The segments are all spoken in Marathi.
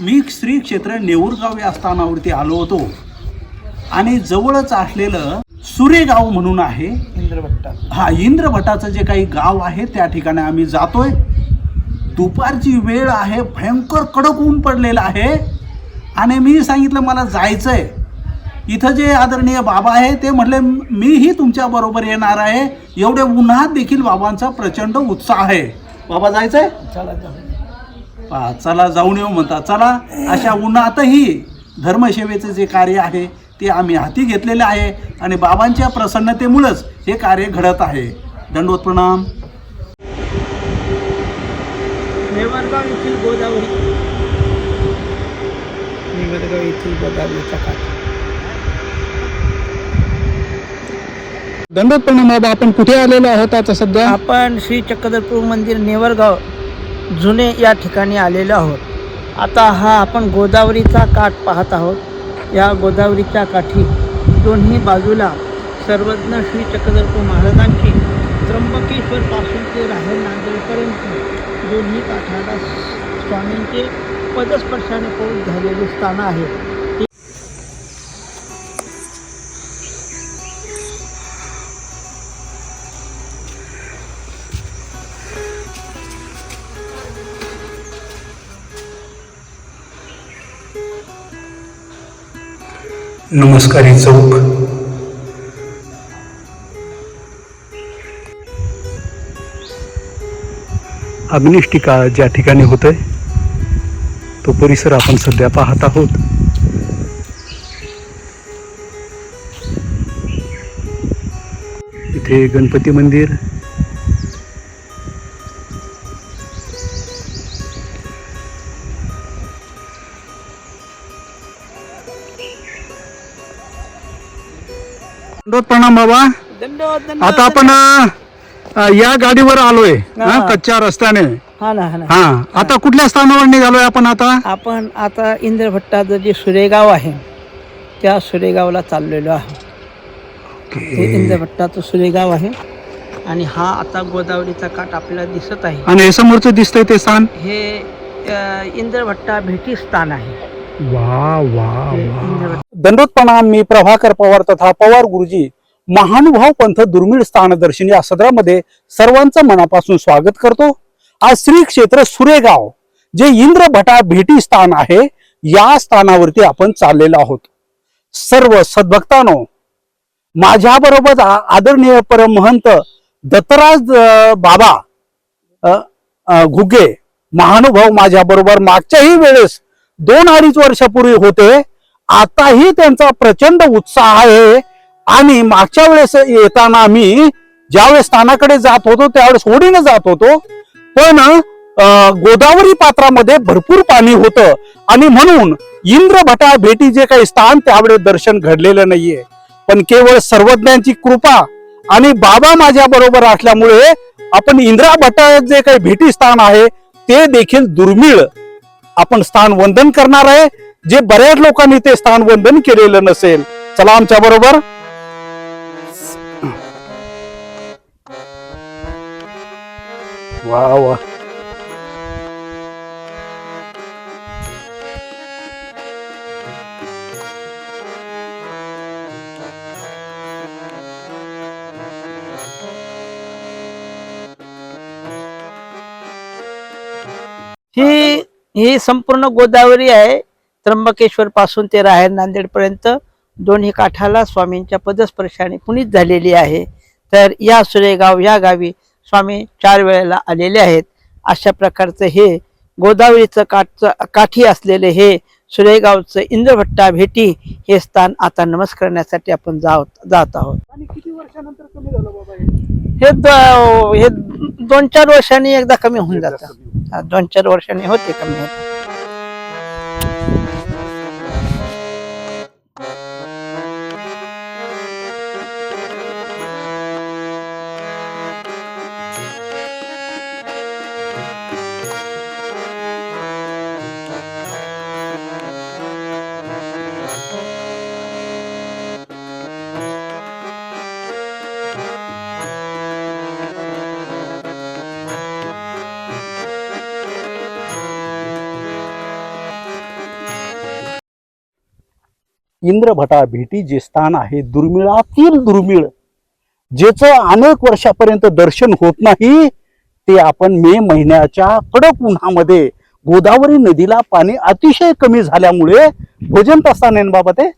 मी श्री क्षेत्र नेऊरगाव या स्थानावरती आलो होतो. आणि जवळच असलेलं सुरेगाव म्हणून आहे. इंद्रभट्टा. हा इंद्रभटाचं जे काही गाव आहे त्या ठिकाणी आम्ही जातोय. दुपारची वेळ आहे भयंकर कडक ऊन पडलेलं आहे. आणि मी सांगितलं मला जायचंय. इथं जे आदरणीय बाबा आहे ते म्हटले मीही तुमच्या बरोबर येणार आहे. एवढ्या उन्हात देखील बाबांचा प्रचंड उत्साह आहे. बाबा जायचंय? चला जाऊ पहा चला जाऊन येऊ म्हणतात. चला अशा उन्हातही धर्मसेवेचं जे कार्य आहे ते आम्ही हाती घेतलेलं आहे आणि बाबांच्या प्रसन्नतेमुळंच हे कार्य घडत आहे. दंडवत प्रणाम. नेवरगाव येथील गोदावरी. नेवरगाव येथील गोदावरीचा काठ. दंडोत प्रणाम बाबा आपण कुठे आलेलो आहोत आता सध्या? आपण श्री चक्रधरपूर मंदिर नेवरगाव. जुने या ठिकाणी आलेलो आहोत. आता हा आपण गोदावरीचा काठ पाहत आहोत. या गोदावरीच्या काठी दोन्ही बाजूला सर्वज्ञ श्री चक्रधरपूर महाराजांची त्र्यंबकेश्वरपासून ते राहेर नांदेडपर्यंत दोन्ही काठाला स्वामींचे पदस्पर्शाने पौध झालेले स्थान आहे. नमस्कारी चौक. अग्निष्टिका ज्या ठिकाणी होतोय तो परिसर आपण सध्या पाहत आहोत. इथे गणपती मंदिर दंडोत प्रणाम बाबा आता आपण या गाडीवर आलोय. कच्च्या रस्त्याने. हा ना हा ना. हा आता कुठल्या स्थानावर निघालोय आपण आता? आपण आता इंद्रभट्टाचं जे सुरेगाव आहे त्या सुरेगावला चाललेलो आहे. हे इंद्रभट्टाचं सुरेगाव आहे. आणि हा आता गोदावरीचा काठ आपल्याला दिसत आहे. आणि हे समोरचं दिसतंय ते स्थान? हे अ, इंद्रभट्टा भेटी स्थान आहे. वा वा हे वा. दंडोत प्रणाम मी प्रभाकर पवार तथा पवार गुरुजी महानुभाव पंथ दुर्मिळ स्थानदर्शन या सदरामध्ये सर्वांचं मनापासून स्वागत करतो. आज श्री क्षेत्र सुरेगाव जे इंद्रभटा भेटी स्थान आहे या स्थानावरती आपण चाललेलो आहोत. सर्व सद्भक्तानो माझ्या बरोबर आदरणीय परमहंत दत्तराज बाबा घुगे महानुभाव माझ्या बरोबर मागच्याही वेळेस दोन अडीच वर्षापूर्वी होते. आताही त्यांचा प्रचंड उत्साह आहे. आणि मागच्या वेळेस येताना आम्ही ज्यावेळेस स्थानाकडे जात होतो त्यावेळेस होडीने जात होतो. पण गोदावरी पात्रामध्ये भरपूर पाणी होतं. आणि म्हणून इंद्रभटा भेटी जे काही स्थान त्यावेळेस दर्शन घडलेलं नाहीये. पण केवळ सर्वज्ञांची कृपा आणि बाबा माझ्या बरोबर असल्यामुळे आपण इंद्राभटा जे काही भेटी स्थान आहे ते देखील दुर्मिळ. आपण स्थान वंदन करणार आहे. जे बऱ्याच लोकांनी ते स्थान वंदन केलेलं नसेल. चला आमच्या बरोबर. वा वा. ही ही संपूर्ण गोदावरी आहे. त्र्यंबकेश्वर पासून ते राहेर नांदेडपर्यंत दोन्ही काठाला स्वामींच्या पदस्पर्शाने पुनीत झालेली आहे. तर या सुरेगाव या गावी स्वामी चार वेळेला आलेले आहेत. अशा प्रकारचं हे गोदावरीचं काठचं काठी असलेले हे सुरेगावचं इंद्रभट्टा भेटी हे स्थान आता नमस्कारण्यासाठी आपण जात जात आहोत. आणि किती वर्षानंतर कमी झालं बाबा हे? हे दोन चार वर्षांनी एकदा कमी होऊन जातं दोन चार वर्षांनी होते कमी होते इंद्रभटा भेटी जे स्थान आहे दुर्मिळातील दुर्मिळ ज्याचं अनेक वर्षापर्यंत दर्शन होत नाही ते आपण मे महिन्याच्या कडक उन्हामध्ये गोदावरी नदीला पाणी अतिशय कमी झाल्यामुळे भोजन प्रस्थान बाबा ते?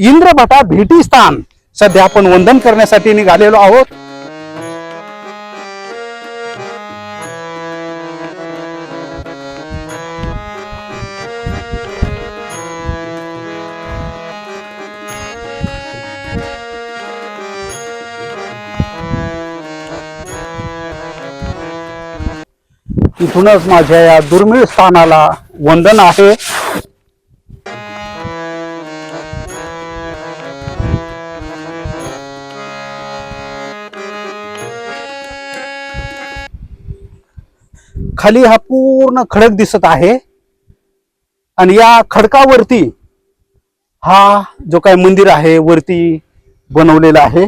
इंद्रभटा भेटी स्थान. सध्या आपण वंदन करण्यासाठी निघालेलो आहोत. इथूनच माझ्या या दुर्मिळ स्थानाला वंदन आहे. खाली हा पूर्ण खडक दिसत आहे. आणि या खडकावरती हा जो काय मंदिर आहे वरती बनवलेला आहे.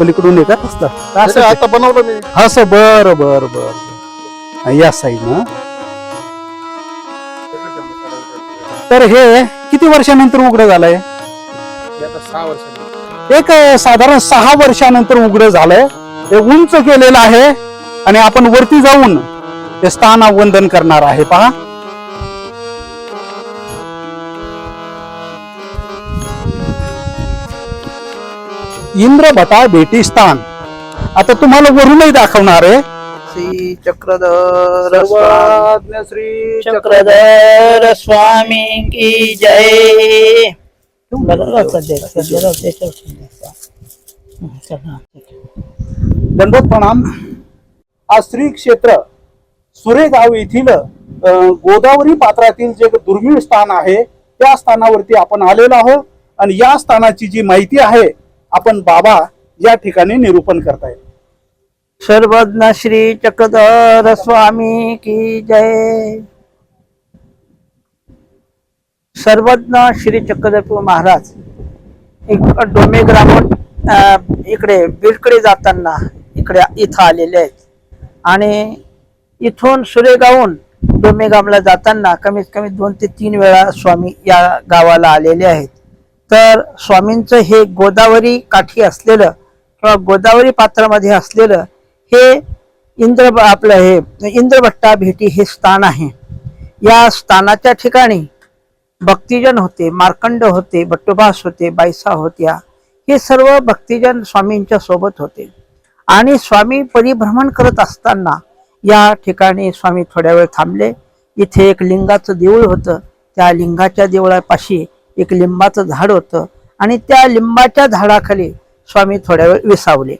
पलीकडून येतात? असं आता बनवलं मी. असं बर बर बर. या साईडनं तर हे किती वर्षानंतर उघडं झालंय? एक साधारण सहा वर्षानंतर उघडं झालंय. हे उंच केलेलं आहे. आणि आपण वरती जाऊन ते स्थान वंदन करणार आहे. पहा. इंद्रभटा भेटी स्थान आता तुम्हाला वरूनही दाखवणार आहे. श्री चक्रधर सर्वज्ञ श्री चक्रधर स्वामी की जय. दंडोत प्रणाम आज श्री क्षेत्र सुरेगाव येथील गोदावरी पात्रातील जे दुर्मिळ स्थान आहे त्या स्थानावरती आपण आलेलो आहोत. आणि या स्थानाची जी माहिती आहे आपण बाबा या ठिकाणी निरूपण करतायत सर्वज्ञ श्री चक्रधर स्वामी की जय. सर्वज्ञ श्री चक्रधरपूर महाराज एक डोमे ग्रामोन इकडे बीडकडे जाताना इकडे इथं आलेले आहेत. आणि इथून सुरेगावहून डोमेगावला जाताना कमीत कमी दोन ते तीन वेळा स्वामी या गावाला आलेले आहेत. तर स्वामींचं हे गोदावरी काठी असलेलं किंवा गोदावरी पात्रामध्ये असलेलं हे इंद्र आपलं हे इंद्रभट्टा भेटी हे स्थान आहे. या स्थानाच्या ठिकाणी भक्तिजन होते मार्कंड होते बट्टोबास होते बायसा होत्या. हे सर्व भक्तिजन स्वामींच्या सोबत होते. आणि स्वामी परिभ्रमण करत असताना या ठिकाणी स्वामी थोड्या वेळ थांबले. इथे एक लिंगाचं देऊळ होतं. त्या लिंगाच्या देवळापाशी एक लिंबाचं झाड होतं आणि त्या लिंबाच्या झाडाखाली स्वामी थोड्या वेळ विसावले.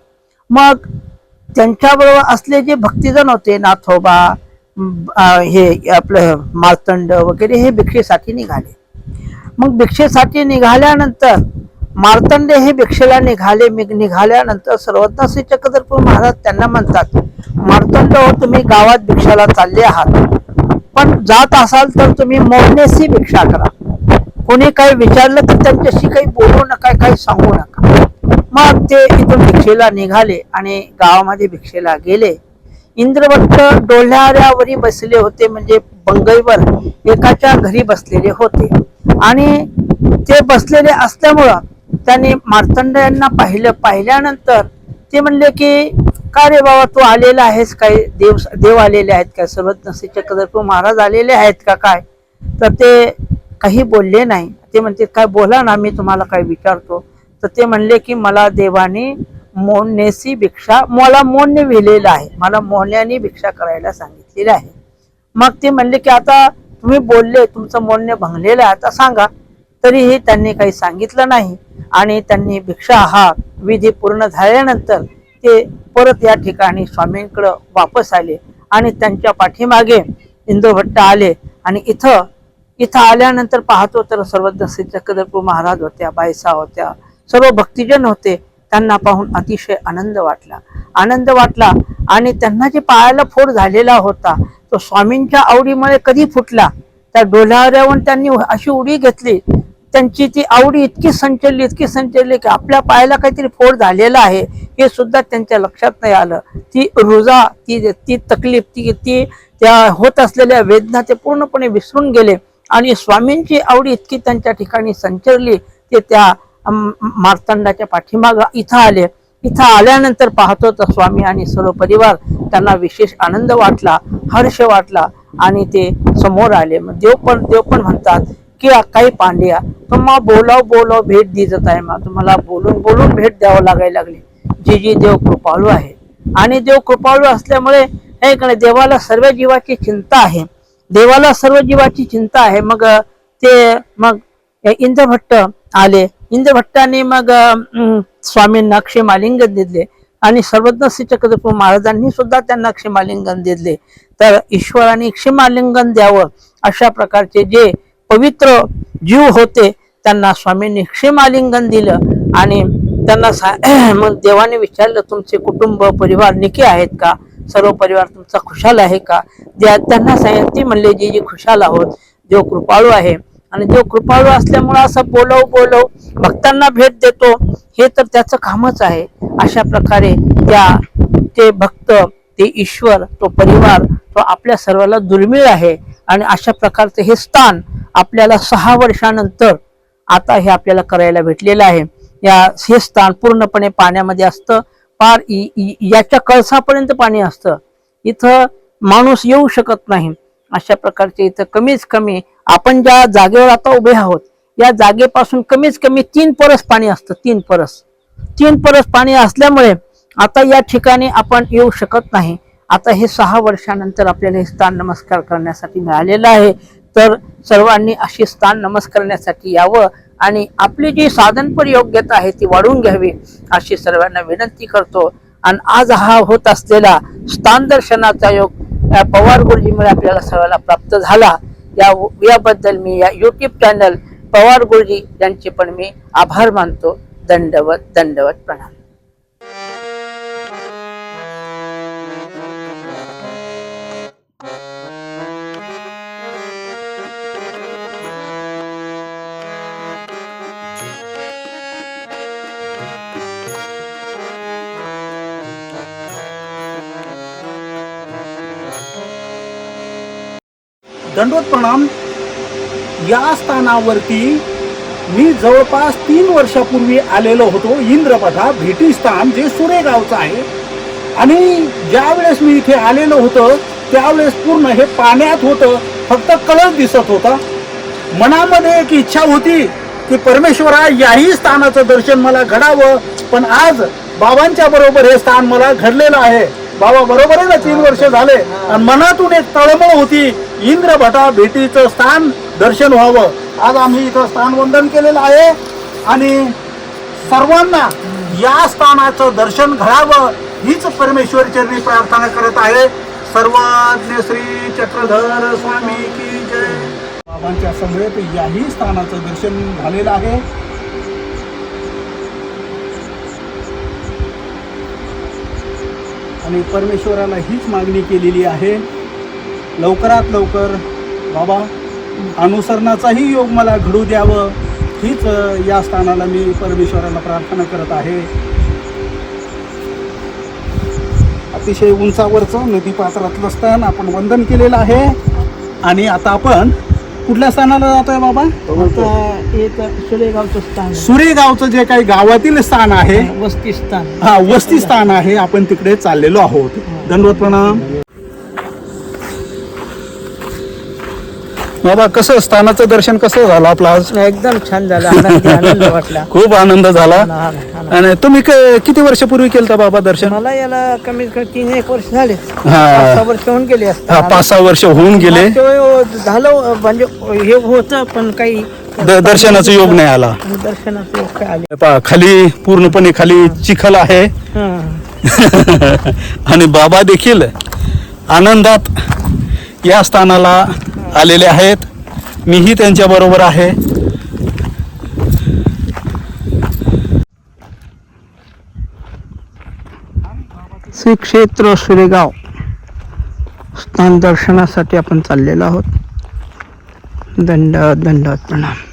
मग त्यांच्याबरोबर असले जे भक्तिजन होते नाथोबा हे आपलं मार्तंड वगैरे हे भिक्षेसाठी निघाले. मग भिक्षेसाठी निघाल्यानंतर मार्तंड हे भिक्षेला निघाले निघाल्यानंतर सर्वज्ञ श्री चक्रधरपूर महाराज त्यांना म्हणतात मार्तंड हो तुम्ही गावात भिक्षाला चालले आहात. पण जात असाल तर तुम्ही मोहनेसी भिक्षा करा. कोणी काही विचारलं तर त्यांच्याशी काही बोलू नका काही सांगू नका. मग ते इथून भिक्षेला निघाले आणि गावामध्ये भिक्षेला गेले. इंद्रभट्ट डोल्हाऱ्यावरी बसले होते म्हणजे बंगईवर एकाच्या घरी बसलेले होते. आणि ते बसलेले असल्यामुळं त्यांनी मार्तंड यांना पाहिलं. पाहिल्यानंतर ते म्हणले की का रे बाबा तू आलेला आहेस? काय देव देव आलेले आहेत का? सर्वज्ञ श्री चक्रधरपूर महाराज आलेले आहेत का? काय? तर ते काही बोलले नाही. ते म्हणते काय बोला ना मी तुम्हाला काय विचारतो. तर ते म्हणले की मला देवाने मोडण्याची भिक्षा मला मोडणे विहिलेलं आहे. मला मोहल्याने भिक्षा करायला सांगितलेली आहे. मग ते म्हणले की आता तुम्ही बोलले तुमचं मोडणे भंगलेलं आहे आता सांगा. तरीही त्यांनी काही सांगितलं नाही आणि त्यांनी भिक्षा हा विधी पूर्ण झाल्यानंतर ते परत या ठिकाणी स्वामींकडं वापस आले आणि त्यांच्या पाठीमागे इंद्रभट्ट आले आणि इथं इथं आल्यानंतर पाहतो तर सर्वज्ञ श्री चक्रधरपूर महाराज होत्या बायसा होत्या सर्व भक्तिजन होते. त्यांना पाहून अतिशय आनंद वाटला. आनंद वाटला आणि त्यांना जे पायाला फोड झालेला होता तो स्वामींच्या आवडीमुळे कधी फुटला त्या डोलाऱ्यावर त्यांनी अशी उडी घेतली. त्यांची ती आवडी इतकी संचलली इतकी संचलली की आपल्या पायाला काहीतरी फोड झालेला आहे हे सुद्धा त्यांच्या लक्षात नाही आलं. ती रुजा ती ती तकलीफ ती ती त्या होत असलेल्या वेदना ते पूर्णपणे विसरून गेले. आणि स्वामींची आवडी इतकी त्यांच्या ठिकाणी संचरली ते त्या मार्तंडाच्या पाठीमाग इथं आले. इथं आल्यानंतर पाहतो तर स्वामी आणि सर्व परिवार त्यांना विशेष आनंद वाटला हर्ष वाटला आणि ते समोर आले. मग देव पण देव पण म्हणतात की काही पांड्या तुम्हा बोलाव बोलाव भेट दिसत आहे मग तुम्हाला बोलून बोलून भेट द्यावं लागायला लागली. जी जी देव कृपाळू आहे. आणि देव कृपाळू असल्यामुळे नाही देवाला सर्व जीवाची चिंता आहे. देवाला सर्व जीवाची चिंता आहे. मग ते मग इंद्रभट्ट आले. इंद्रभट्टाने मग स्वामींना क्षेमालिंगन दिले. आणि सर्वज्ञ श्री चक्रधर महाराजांनी सुद्धा त्यांना क्षेमालिंगन दिले. तर ईश्वराने क्षेमालिंगन द्यावं अशा प्रकारचे जे पवित्र जीव होते त्यांना स्वामींनी क्षेमालिंगन दिलं. आणि त्यांना सा मग देवाने विचारलं तुमचे कुटुंब परिवार निके आहेत का? सर्व परिवार तुमचा खुशाल आहे का? त्या त्यांना सांगितलं ती म्हणले जी जी खुशाल आहोत जो कृपाळू आहे. आणि जो कृपाळू असल्यामुळं असं बोलव बोलव भक्तांना भेट देतो हे तर त्याचं कामच आहे. अशा प्रकारे त्या ते भक्त ते ईश्वर तो परिवार तो आपल्या सर्वाला दुर्मिळ आहे. आणि अशा प्रकारचं हे स्थान आपल्याला सहा वर्षानंतर आता हे आपल्याला करायला भेटलेलं आहे. या हे स्थान पूर्णपणे पाण्यामध्ये असतं. पार याच्या कळसापर्यंत पाणी असतं. इथं माणूस येऊ शकत नाही. अशा प्रकारचे इथं कमीच कमी आपण ज्या जागेवर आता उभे आहोत या जागेपासून कमीच कमी तीन परस पाणी असतं तीन परस. तीन परस पाणी असल्यामुळे आता या ठिकाणी आपण येऊ शकत नाही. आता हे सहा वर्षानंतर आपल्याला हे स्थान नमस्कार करण्यासाठी मिळालेलं आहे. तर सर्वांनी अशी स्थान नमस्कारण्यासाठी यावं. आणि आपली जी साधनपर योग्यता आहे ती वाढवून घ्यावी अशी सर्वांना विनंती करतो. आणि आज हा होत असलेला स्थान दर्शनाचा योग या पवार गुरुजीमुळे आपल्याला सर्वांना प्राप्त झाला. या याबद्दल मी या यूट्यूब चॅनल पवार गुरुजी यांचे पण मी आभार मानतो. दंडवत दंडवत प्रणाम. दंडवत प्रणाम. या स्थानावरती मी जवळपास तीन वर्षापूर्वी आलेलो होतो. इंद्रपथा भेटी स्थान जे सुरेगावचं आहे. आणि ज्यावेळेस मी इथे आलेलो होतो त्यावेळेस पूर्ण हे पाण्यात होतं. फक्त कळस दिसत होता. मनामध्ये एक इच्छा होती की परमेश्वरा याही स्थानाचं दर्शन मला घडावं. पण आज बाबांच्या बरोबर हे स्थान मला घडलेलं आहे. बाबा बरोबर आहे ना तीन वर्ष झाले. आणि मनातून एक तळमळ होती. इंद्रभटा भेटीचं स्थान दर्शन व्हावं. आज आम्ही इथं स्थान वंदन केलेलं आहे. आणि सर्वांना या स्थानाचं दर्शन घडावं हीच परमेश्वर चरणी प्रार्थना करत आहे. सर्वज्ञ श्री चक्रधर स्वामी की जय. बाबांच्या समवेत याही स्थानाचं दर्शन झालेलं आहे. आणि परमेश्वराला हीच मागणी केलेली आहे. लवकरात लवकर बाबा अनुसरणाचाही योग मला घडू द्यावं. हीच या स्थानाला मी परमेश्वराला प्रार्थना करत आहे. अतिशय उंचावरचं नदी पात्रातलं स्थान आपण वंदन केलेलं आहे. आणि आता आपण कुठल्या स्थानाला जातोय बाबा? सुरेगावचं स्थान सुरेगावचं जे काही गावातील स्थान आहे वस्ती स्थान. हा वस्ती स्थान आहे आपण तिकडे चाललेलो आहोत. दंडवत प्रणाम. बाबा कसं स्थानाचं दर्शन कसं झालं आपलं आज? एकदम छान झालं. आनंदी आनंद वाटला. खूप आनंद झाला. आणि तुम्ही क- किती वर्षापूर्वी केलं बाबा दर्शन? मला याला कमीत कमी तीन एक वर्ष झाले. हा. पाच सहा वर्ष होऊन गेले हा असतात पाच सहा वर्ष होऊन गेले. मागच्या वेळी झालं म्हणजे हे होतं पण काही द- दर्शनाचा योग नाही आला. दर्शनाचं योग काय आले? पहा, खाली पूर्णपणे खाली चिखल आहे. हा. आणि बाबा देखील आनंदात या स्थानाला आलेले आहेत. मीही त्यांच्या बरोबर आहे. श्री क्षेत्र सुरेगाव स्थान दर्शनासाठी आपण चाललेलो आहोत. दंड दंडवत प्रणाम.